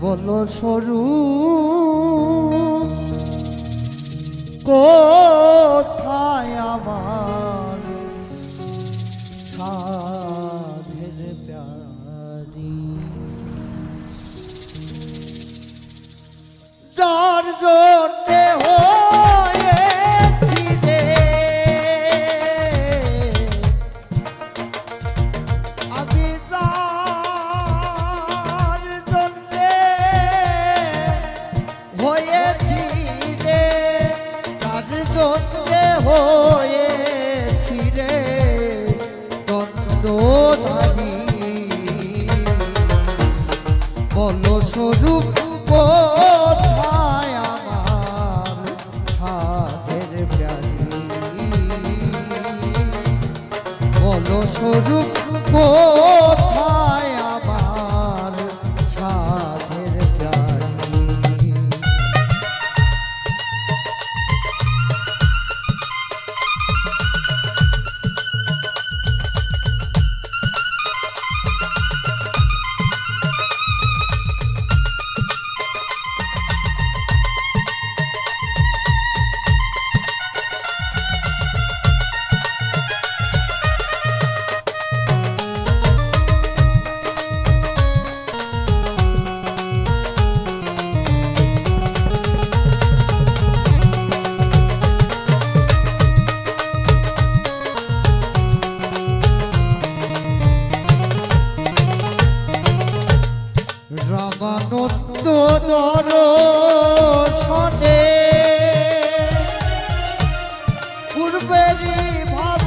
বলো সরু কোথায় আমার সাধের প্যারি যার জন্য স্বরূপ મેરી ભા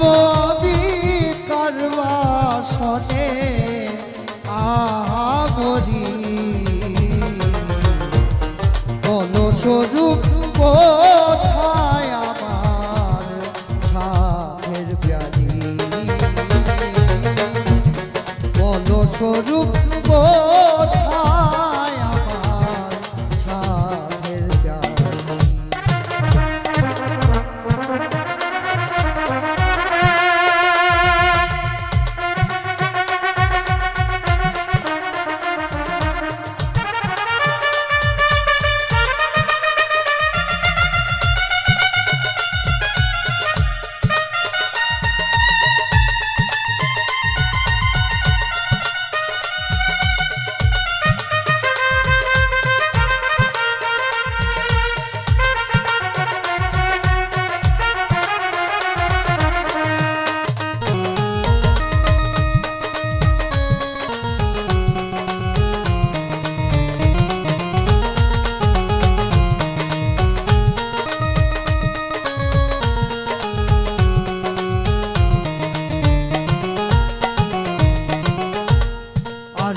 ববি করবাসনে আমরি বলস্বরূপ কোথায় আমার সাহের ব্যাধি বলস্বরূপ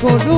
সরু